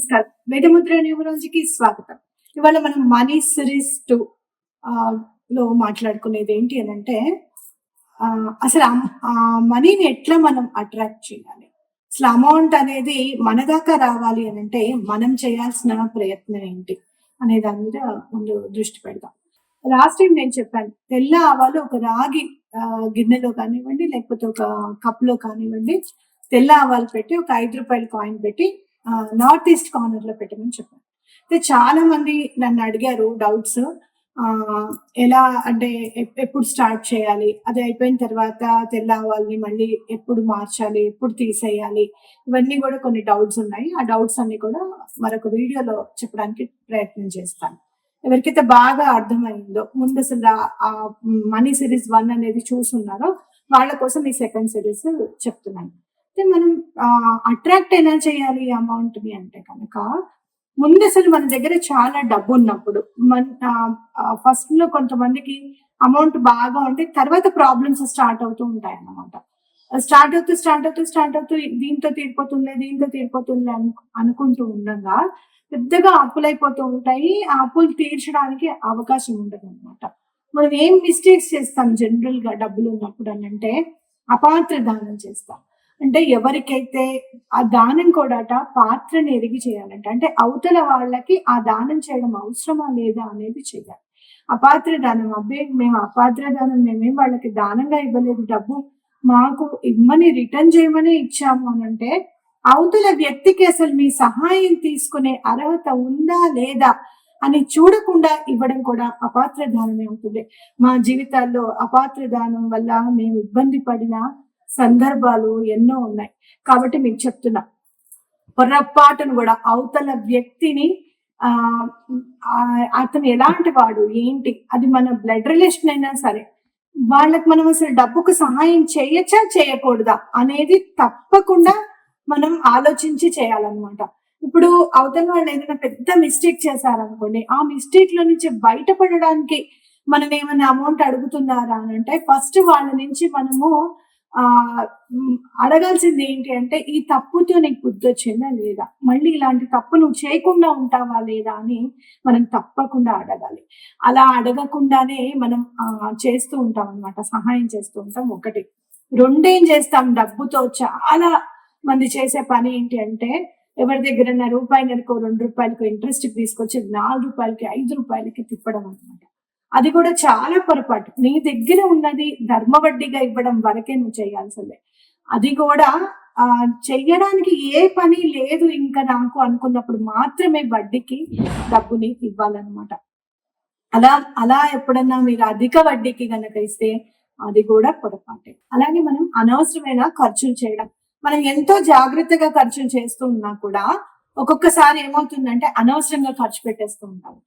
నమస్కారం. వేదముద్ర న్యూమరాలజీకి స్వాగతం. ఇవాళ మనం మనీ సిరీస్ టూ లో మాట్లాడుకునేది ఏంటి అని అంటే ఆ, అసలు ఆ- మనీని ఎట్లా మనం అట్రాక్ట్ చేయాలి? అసలు అమౌంట్ అనేది మన దాకా రావాలి అని అంటే మనం చేయాల్సిన ప్రయత్నం ఏంటి అనే దాని మీద ముందు దృష్టి పెడదాం. లాస్ట్ టైం నేను చెప్పాను తెల్ల ఆవాలు ఒక రాగి గిన్నెలో కానివ్వండి లేకపోతే ఒక కప్లో కానివ్వండి తెల్ల ఆవాలు పెట్టి ఒక ఐదు రూపాయల కాయిన్ పెట్టి నార్త్ ఈస్ట్ కార్నర్లో పెట్టమని చెప్పాను అయితే చాలా మంది నన్ను అడిగారు డౌట్స్. ఎలా అంటే ఎప్పుడు స్టార్ట్ చేయాలి? అది అయిపోయిన తర్వాత తెల్ల వాళ్ళని మళ్ళీ ఎప్పుడు మార్చాలి? ఎప్పుడు తీసేయాలి? ఇవన్నీ కూడా కొన్ని డౌట్స్ ఉన్నాయి. ఆ డౌట్స్ అన్ని కూడా మరొక వీడియోలో చెప్పడానికి ప్రయత్నం చేస్తాను. ఎవరికైతే బాగా అర్థమైందో ముందు అసలు ఆ మనీ సిరీస్ వన్ అనేది చూసున్నారో వాళ్ళ కోసం ఈ సెకండ్ సిరీస్ చెప్తున్నాను. అయితే మనం అట్రాక్ట్ ఎలా చేయాలి అమౌంట్ని అంటే కనుక ముందు అసలు మన దగ్గర చాలా డబ్బు ఉన్నప్పుడు మన ఫస్ట్లో కొంతమందికి అమౌంట్ బాగా ఉంటే తర్వాత ప్రాబ్లమ్స్ స్టార్ట్ అవుతూ ఉంటాయి అన్నమాట. స్టార్ట్ అవుతూ స్టార్ట్ అవుతూ స్టార్ట్ అవుతూ దీంతో తీరిపోతుందే దీంతో తీరిపోతుందిలే అనుకుంటూ ఉండగా పెద్దగా అప్పులైపోతూ ఉంటాయి. ఆ అప్పులు తీర్చడానికి అవకాశం ఉండదు అనమాట మనం ఏం మిస్టేక్స్ చేస్తాం జనరల్గా డబ్బులు ఉన్నప్పుడు అని అంటే అపాత్ర దానం చేస్తాం. అంటే ఎవరికైతే ఆ దానం కూడాట పాత్రని ఎరిగి చేయాలంట అంటే అవతల వాళ్ళకి ఆ దానం చేయడం అవసరమా లేదా అనేది చేయాలి. అపాత్ర దానం అబ్బే మేము అపాత్ర దానం మేమేం వాళ్ళకి దానంగా ఇవ్వలేదు డబ్బు మాకు ఇమ్మని రిటర్న్ చేయమని ఇచ్చాము అని అంటే అవతల వ్యక్తికి అసలు మీ సహాయం తీసుకునే అర్హత ఉందా లేదా అని చూడకుండా ఇవ్వడం కూడా అపాత్ర దానమే అవుతుంది. మా జీవితాల్లో అపాత్ర దానం వల్ల మేము ఇబ్బంది పడిన సందర్భాలు ఎన్నో ఉన్నాయి. కాబట్టి మీకు చెప్తున్నా. పొరపాటును కూడా అవతల వ్యక్తిని ఆ అతను ఎలాంటి వాడు ఏంటి అది మన బ్లడ్ రిలేషన్ అయినా సరే వాళ్ళకి మనం అసలు డబ్బుకు సహాయం చేయొచ్చా చేయకూడదా అనేది తప్పకుండా మనం ఆలోచించి చేయాలన్నమాట. ఇప్పుడు అవతల వాళ్ళు ఏదైనా పెద్ద మిస్టేక్ చేశారనుకోండి ఆ మిస్టేక్లో నుంచి బయటపడడానికి మనం ఏమైనా అమౌంట్ అడుగుతున్నారా అని అంటే ఫస్ట్ వాళ్ళ నుంచి మనము ఆ అడగాల్సింది ఏంటి అంటే ఈ తప్పుతో నీకు బుద్ధొచ్చిందా లేదా? మళ్ళీ ఇలాంటి తప్పు నువ్వు చేయకుండా ఉంటావా లేదా అని మనం తప్పకుండా అడగాలి. అలా అడగకుండానే మనం ఆ, చేస్తూ ఉంటాం అన్నమాట సహాయం చేస్తూ ఉంటాం ఒకటి. రెండేం చేస్తాం? డబ్బుతో చాలా మంది చేసే పని ఏంటి అంటే ఎవరి దగ్గర రూపాయినరకో రెండు రూపాయలకు ఇంట్రెస్ట్ తీసుకొచ్చి నాలుగు రూపాయలకి ఐదు రూపాయలకి తిప్పడం అన్నమాట. అది కూడా చాలా పొరపాటు. నీ దగ్గర ఉన్నది ధర్మ వడ్డీగా ఇవ్వడం వరకే నువ్వు చేయాల్సిందే. అది కూడా ఆ చెయ్యడానికి ఏ పని లేదు ఇంకా నాకు అనుకున్నప్పుడు మాత్రమే వడ్డీకి డబ్బుని ఇవ్వాలన్నమాట. అలా అలా ఎప్పుడన్నా మీరు అధిక వడ్డీకి గనక ఇస్తే అది కూడా పొరపాటే. అలాగే మనం అనవసరమైన ఖర్చులు చేయడం. మనం ఎంతో జాగ్రత్తగా ఖర్చులు చేస్తూ ఉన్నా కూడా ఒక్కొక్కసారి ఏమవుతుందంటే అనవసరంగా ఖర్చు పెట్టేస్తూ ఉంటాము.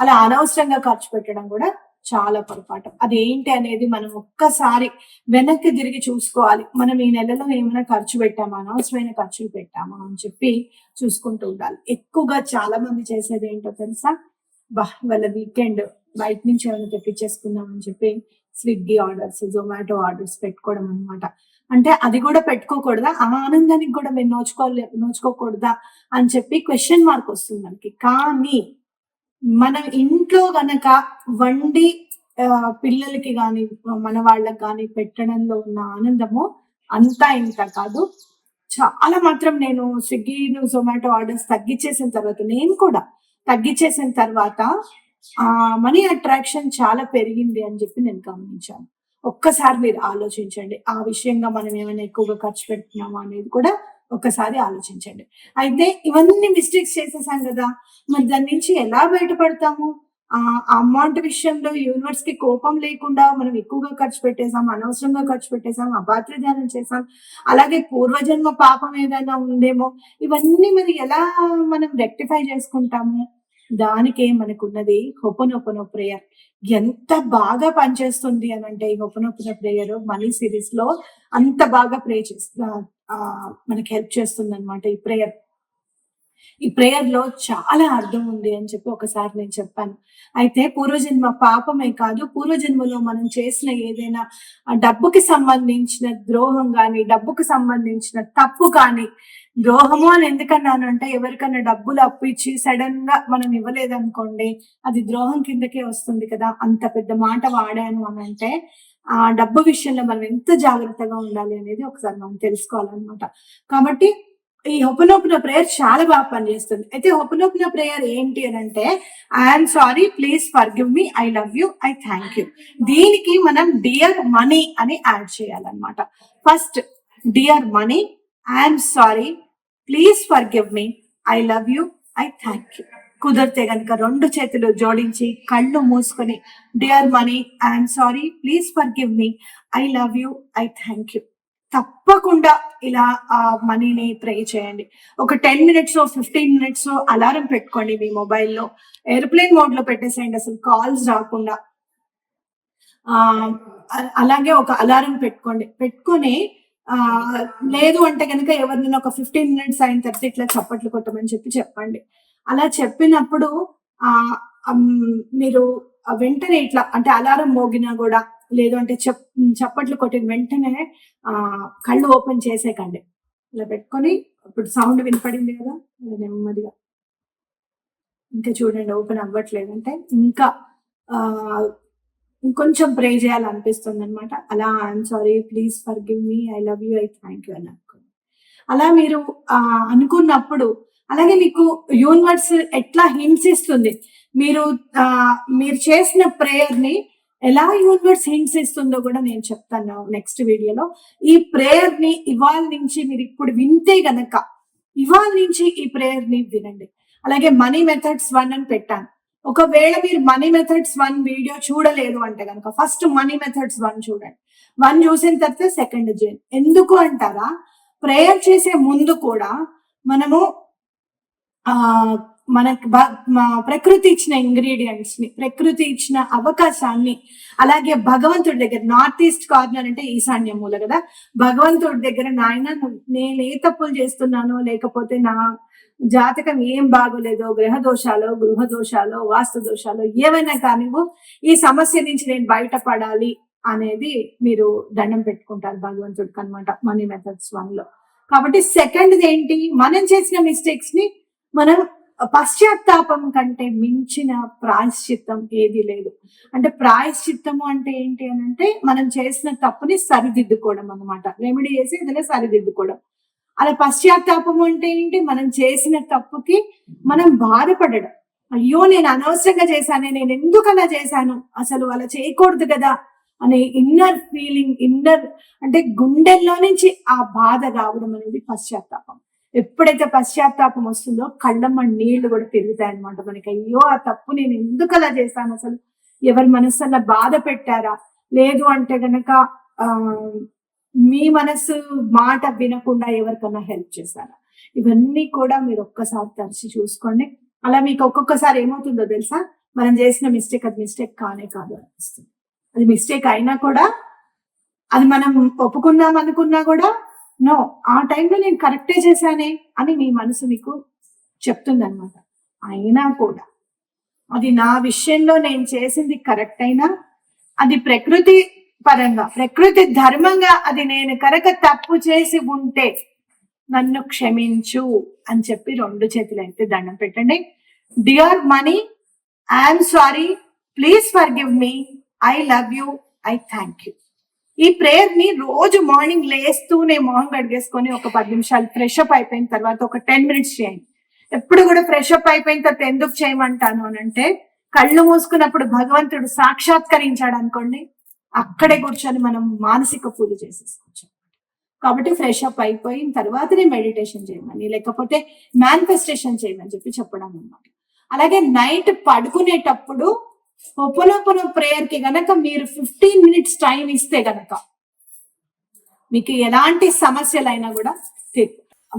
అలా అనవసరంగా ఖర్చు పెట్టడం కూడా చాలా పొరపాటు. అది ఏంటి అనేది మనం ఒక్కసారి వెనక్కి తిరిగి చూసుకోవాలి. మనం ఈ నెలలో ఏమైనా ఖర్చు పెట్టామా? అనవసరమైన ఖర్చులు పెట్టామా? అని చెప్పి చూసుకుంటూ ఉండాలి. ఎక్కువగా చాలా మంది చేసేది ఏంటో తెలుసా? బా వాళ్ళ వీకెండ్ బయట నుంచి ఏమైనా తెప్పించేసుకుందాం అని చెప్పి స్విగ్గీ ఆర్డర్స్ జొమాటో ఆర్డర్స్ పెట్టుకోవడం అన్నమాట. అంటే అది కూడా పెట్టుకోకూడదా? ఆ ఆనందానికి కూడా మేము నోచుకోలే నోచుకోకూడదా? అని చెప్పి క్వశ్చన్ మార్క్ వస్తుంది మనకి. కానీ మనం ఇంట్లో గనక వండి పిల్లలకి కానీ మన వాళ్ళకి కానీ పెట్టడంలో ఉన్న ఆనందము అంతా ఇంత కాదు. చాలా మాత్రం నేను స్విగ్గీ జొమాటో ఆర్డర్స్ తగ్గించేసిన తర్వాత నేను కూడా తగ్గించేసిన తర్వాత ఆ మనీ అట్రాక్షన్ చాలా పెరిగింది అని చెప్పి నేను గమనించాను. ఒక్కసారి మీరు ఆలోచించండి. ఆ విషయంగా మనం ఏమైనా ఎక్కువగా ఖర్చు పెడుతున్నామా అనేది కూడా ఒక్కసారి ఆలోచించండి. అయితే ఇవన్నీ మిస్టేక్స్ చేసేసాం కదా మరి దాని నుంచి ఎలా బయటపడతాము? ఆ అమౌంట్ విషయంలో యూనివర్స్కి కోపం లేకుండా మనం ఎక్కువగా ఖర్చు పెట్టేసాం అనవసరంగా ఖర్చు పెట్టేసాం అభాద్ర ధ్యానం చేసాం అలాగే పూర్వజన్మ పాపం ఏదైనా ఉందేమో ఇవన్నీ మరి ఎలా మనం రెక్టిఫై చేసుకుంటాము? దానికే మనకున్నది హొపనొపన ప్రేయర్ ఎంత బాగా పనిచేస్తుంది అని అంటే ఈ హొపనొపన ప్రేయర్ మనీ సిరీస్లో అంత బాగా ప్రే చేస్తా మనకి హెల్ప్ చేస్తుంది అనమాట ఈ ప్రేయర్ ఈ ప్రేయర్లో చాలా అర్థం ఉంది అని చెప్పి ఒకసారి నేను చెప్పాను. అయితే పూర్వజన్మ పాపమే కాదు పూర్వజన్మలో మనం చేసిన ఏదైనా డబ్బుకి సంబంధించిన ద్రోహం కానీ డబ్బుకి సంబంధించిన తప్పు కానీ ద్రోహము అని ఎందుకన్నాను అంటే ఎవరికన్నా డబ్బులు అప్పు ఇచ్చి సడన్గా మనం ఇవ్వలేదనుకోండి అది ద్రోహం కిందకే వస్తుంది కదా. అంత పెద్ద మాట వాడాను అని అంటే ఆ డబ్బు విషయంలో మనం ఎంత జాగ్రత్తగా ఉండాలి అనేది ఒకసారి మనం తెలుసుకోవాలన్నమాట. కాబట్టి ఈ హొపనోపున ప్రేయర్ చాలా బాగా పనిచేస్తుంది. అయితే హొపనోపున ప్రేయర్ ఏంటి అని అంటే I'm sorry please forgive me I love you I thank you దీనికి మనం డియర్ మనీ అని యాడ్ చేయాలన్నమాట. First dear money I'm sorry please forgive me I love you I thank you కుదిరితే గనుక రెండు చేతులు జోడించి కళ్ళు మూసుకొని dear money I'm sorry please forgive me I love you I thank you తప్పకుండా ఇలా ఆ మనీని ప్రే చేయండి. ఒక ten minutes fifteen minutes alarm పెట్టుకోండి మీ మొబైల్లో. ఎయిర్ప్లేన్ మోడ్లో పెట్టేసేయండి అసలు కాల్స్ రాకుండా. ఆ అలాగే ఒక అలారం పెట్టుకోండి. పెట్టుకొని ఆ లేదు అంటే కనుక ఎవరినైనా ఒక ఫిఫ్టీన్ మినిట్స్ అయిన తర్వాత ఇట్లా చప్పట్లు కొట్టమని చెప్పి చెప్పండి. అలా చెప్పినప్పుడు ఆ మీరు వెంటనే ఇట్లా అంటే అలారం మోగినా కూడా లేదు అంటే చెప్ చప్పట్లు కొట్టిన వెంటనే ఆ కళ్ళు ఓపెన్ చేసేకండి. ఇలా పెట్టుకొని ఇప్పుడు సౌండ్ వినపడింది కదా నెమ్మదిగా. ఇంకా చూడండి ఓపెన్ అవ్వట్లేదు అంటే ఇంకా ఇంకొంచెం ప్రే చేయాలనిపిస్తుంది అనమాట అలా I'm sorry please forgive me I love you I thank you అని అనుకోండి. అలా మీరు అనుకున్నప్పుడు అలాగే మీకు యూనివర్స్ ఎట్లా హింసిస్తుంది మీరు మీరు చేసిన ప్రేయర్ని ఎలా యూనివర్స్ హింట్స్ ఇస్తుందో కూడా నేను చెప్తాను నెక్స్ట్ వీడియోలో ఈ ప్రేయర్ని ఇవాళ నుంచి మీరు ఇప్పుడు వింటే గనక ఇవాళ నుంచి ఈ ప్రేయర్ని వినండి. అలాగే మనీ మెథడ్స్ వన్ అని పెట్టాను. ఒకవేళ మీరు మనీ మెథడ్స్ వన్ వీడియో చూడలేదు అంటే కనుక ఫస్ట్ మనీ మెథడ్స్ వన్ చూడండి. వన్ చూసిన తర్వాత సెకండ్ జైన్ ఎందుకు అంటారా? ప్రేయర్ చేసే ముందు కూడా మనము మనకు ప్రకృతి ఇచ్చిన ఇంగ్రీడియంట్స్ని ప్రకృతి ఇచ్చిన అవకాశాన్ని అలాగే భగవంతుడి దగ్గర నార్త్ ఈస్ట్ కార్నర్ అంటే ఈశాన్య మూల కదా భగవంతుడి దగ్గర నాయన నేను ఏ తప్పులు చేస్తున్నానో లేకపోతే నా జాతకం ఏం బాగోలేదో గ్రహ దోషాలు గృహ దోషాలు వాస్తు దోషాలు ఏవైనా కానివ్వు ఈ సమస్య నుంచి నేను బయటపడాలి అనేది మీరు దండం పెట్టుకుంటారు భగవంతుడికి అనమాట మనీ మెథడ్స్ వన్లో కాబట్టి సెకండ్ ఏంటి? మనం చేసిన మిస్టేక్స్ని మనం పశ్చాత్తాపం కంటే మించిన ప్రాయశ్చిత్తం ఏది లేదు. అంటే ప్రాయశ్చిత్తము అంటే ఏంటి అని అంటే మనం చేసిన తప్పుని సరిదిద్దుకోవడం అన్నమాట. రెమెడీ చేసి ఏదైనా సరిదిద్దుకోవడం. అలా పశ్చాత్తాపం అంటే ఏంటి? మనం చేసిన తప్పుకి మనం బాధపడడం. అయ్యో నేను అనవసరంగా చేశానే నేను ఎందుకు అలా చేశాను? అసలు అలా చేయకూడదు కదా అనే ఇన్నర్ ఫీలింగ్ ఇన్నర్ అంటే గుండెల్లో నుంచి ఆ బాధ రావడం అనేది పశ్చాత్తాపం. ఎప్పుడైతే పశ్చాత్తాపం వస్తుందో కళ్ళమ్మ నీళ్ళు కూడా పెరుగుతాయి అనమాట మనకి అయ్యో ఆ తప్పు నేను ఎందుకు అలా చేశాను అసలు? ఎవరి మనస్సున్న బాధ పెట్టారా? లేదు అంటే గనక ఆ మీ మనసు మాట వినకుండా ఎవరికన్నా హెల్ప్ చేశారా? ఇవన్నీ కూడా మీరు ఒక్కసారి తరిచి చూసుకోండి. అలా మీకు ఒక్కొక్కసారి ఏమవుతుందో తెలుసా? మనం చేసిన మిస్టేక్ అది మిస్టేక్ కానే కాదు అనిపిస్తుంది. అది మిస్టేక్ అయినా కూడా అది మనం ఒప్పుకుందాం అనుకున్నా కూడా నో ఆ టైంలో నేను కరెక్టే చేశానే అని మీ మనసు మీకు చెప్తుందనమాట అయినా కూడా అది నా విషయంలో నేను చేసింది కరెక్ట్ అయినా అది ప్రకృతి పరంగా ప్రకృతి ధర్మంగా అది నేను కనుక తప్పు చేసి ఉంటే నన్ను క్షమించు అని చెప్పి రెండు చేతులు అయితే దండం పెట్టండి. Dear money I'm sorry please forgive me I love you I thank you ఈ ప్రేయర్ని రోజు మార్నింగ్ లేస్తూనే మొహం కడిగేసుకొని ఒక పది నిమిషాలు ఫ్రెష్ అప్ అయిపోయిన తర్వాత ఒక టెన్ మినిట్స్ చేయండి. ఎప్పుడు కూడా ఫ్రెష్ అప్ అయిపోయిన తర్వాత ఎందుకు చేయమంటాను అని అంటే కళ్ళు మూసుకున్నప్పుడు భగవంతుడు సాక్షాత్కరించాడు అనుకోండి అక్కడే కూర్చొని మనం మానసిక పూజ చేసేసుకోవచ్చు. కాబట్టి ఫ్రెష్ అప్ అయిపోయిన తర్వాతనే మెడిటేషన్ చేయమని లేకపోతే మేనిఫెస్టేషన్ చేయమని చెప్పి చెప్పడం అనమాట అలాగే నైట్ పడుకునేటప్పుడు ఒప్పనొప్పన ప్రేయర్కి గనక మీరు ఫిఫ్టీన్ మినిట్స్ టైం ఇస్తే గనక మీకు ఎలాంటి సమస్యలైనా కూడా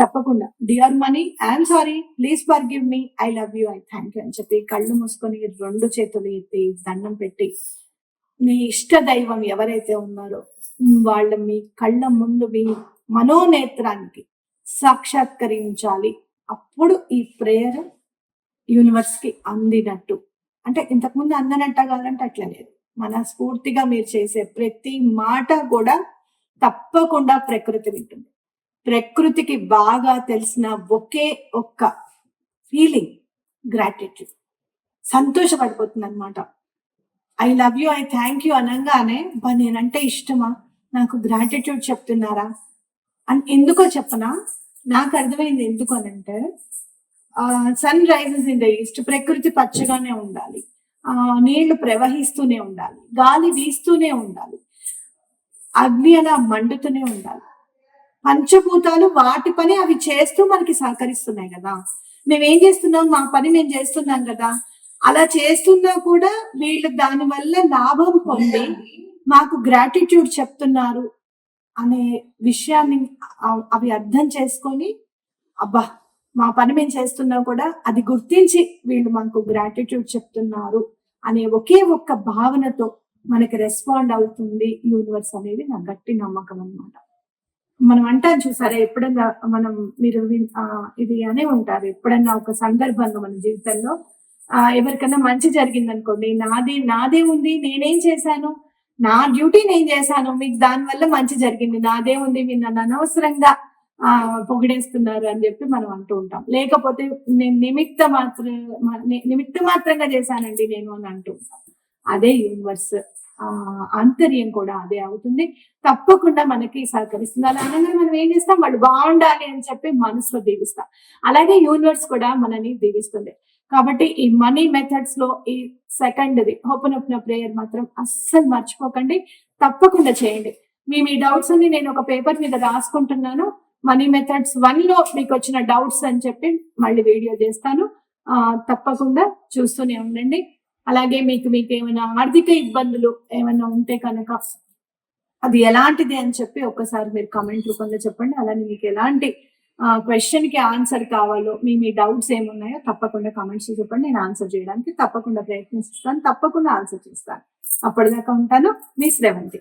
తప్పకుండా. Dear money I'm sorry please forgive me I love you I thank you అని చెప్పి కళ్ళు మూసుకొని రెండు చేతులు ఎత్తి దండం పెట్టి మీ ఇష్ట దైవం ఎవరైతే ఉన్నారో వాళ్ళ మీ కళ్ళ ముందు మీ మనోనేత్రానికి సాక్షాత్కరించాలి. అప్పుడు ఈ ప్రేయర్ యూనివర్స్కి అందినట్టు. అంటే ఇంతకుముందు అందనట్ట కాదంటే అట్లా లేదు. మన స్ఫూర్తిగా మీరు చేసే ప్రతి మాట కూడా తప్పకుండా ప్రకృతి వింటుంది. ప్రకృతికి బాగా తెలిసిన ఒకే ఒక్క ఫీలింగ్ గ్రాటిట్యూడ్ సంతోషపడిపోతుంది అనమాట I love you I thank you అనగానే బా నేనంటే ఇష్టమా? నాకు గ్రాటిట్యూడ్ చెప్తున్నారా? అని ఎందుకో చెప్పనా? నాకు అర్థమైంది ఎందుకు అనంటే sun rises in the east ప్రకృతి పచ్చగానే ఉండాలి. ఆ నీళ్ళు ప్రవహిస్తూనే ఉండాలి. గాలి వీస్తూనే ఉండాలి. అగ్ని అలా మండుతూనే ఉండాలి. పంచభూతాలు వాటి పని అవి చేస్తూ మనకి సహకరిస్తున్నాయి కదా. మేమేం చేస్తున్నాం? మా పని మేము చేస్తున్నాం కదా. అలా చేస్తున్నా కూడా వీళ్ళు దాని వల్ల లాభం పొంది మాకు గ్రాటిట్యూడ్ చెప్తున్నారు అనే విషయాన్ని అవి అర్థం చేసుకొని అబ్బా మా పని మేము చేస్తున్నా కూడా అది గుర్తించి వీళ్ళు మనకు గ్రాటిట్యూడ్ చెప్తున్నారు అనే ఒకే ఒక్క భావనతో మనకి రెస్పాండ్ అవుతుంది యూనివర్స్ అనేది నా గట్టి నమ్మకం అన్నమాట. మనం అంటాం చూసారా ఎప్పుడన్నా మనం మీరు ఇది అనే ఉంటారు ఎప్పుడన్నా ఒక సందర్భంలో మన జీవితంలో ఆ, ఎవరికైనా మంచి జరిగింది అనుకోండి నాదే నాదే ఉంది నేనేం చేశాను నా డ్యూటీ నేను చేశాను మీకు దాని వల్ల మంచి జరిగింది నాదే ఉంది మీరు నన్ను అనవసరంగా పొగిడేస్తున్నారు అని చెప్పి మనం అంటూ ఉంటాం. లేకపోతే నేను నిమిత్త మాత్ర నిమిత్త మాత్రంగా చేశానండి నేను అని అంటూ ఉంటాం. అదే యూనివర్స్ ఆ ఆంతర్యం కూడా అదే అవుతుంది. తప్పకుండా మనకి సహకరిస్తుంది. అలా అనగా మనం ఏం చేస్తాం? వాళ్ళు బాగుండాలి అని చెప్పి మనసులో దీవిస్తాం. అలాగే యూనివర్స్ కూడా మనని దీవిస్తుంది. కాబట్టి ఈ మనీ మెథడ్స్లో ఈ సెకండ్ది ఓపెన్ అప్ ప్రేయర్ మాత్రం అస్సలు మర్చిపోకండి. తప్పకుండా చేయండి. మీ మీ డౌట్స్ అన్ని నేను ఒక పేపర్ మీద రాసుకుంటున్నాను. మనీ మెథడ్స్ వన్లో మీకు వచ్చిన డౌట్స్ అని చెప్పి మళ్ళీ వీడియో చేస్తాను. తప్పకుండా చూస్తూనే ఉండండి. అలాగే మీకు మీకు ఏమైనా ఆర్థిక ఇబ్బందులు ఏమైనా ఉంటే కనుక అది ఎలాంటిది అని చెప్పి ఒక్కసారి మీరు కామెంట్ రూపంలో చెప్పండి. అలానే మీకు ఎలాంటి క్వశ్చన్కి ఆన్సర్ కావాలో మీ మీ డౌట్స్ ఏమున్నాయో తప్పకుండా కామెంట్స్ చెప్పండి. నేను ఆన్సర్ చేయడానికి తప్పకుండా ప్రయత్నిస్తాను. తప్పకుండా ఆన్సర్ చేస్తాను. అప్పటిదాకా ఉంటాను. మీ శ్రవంతి.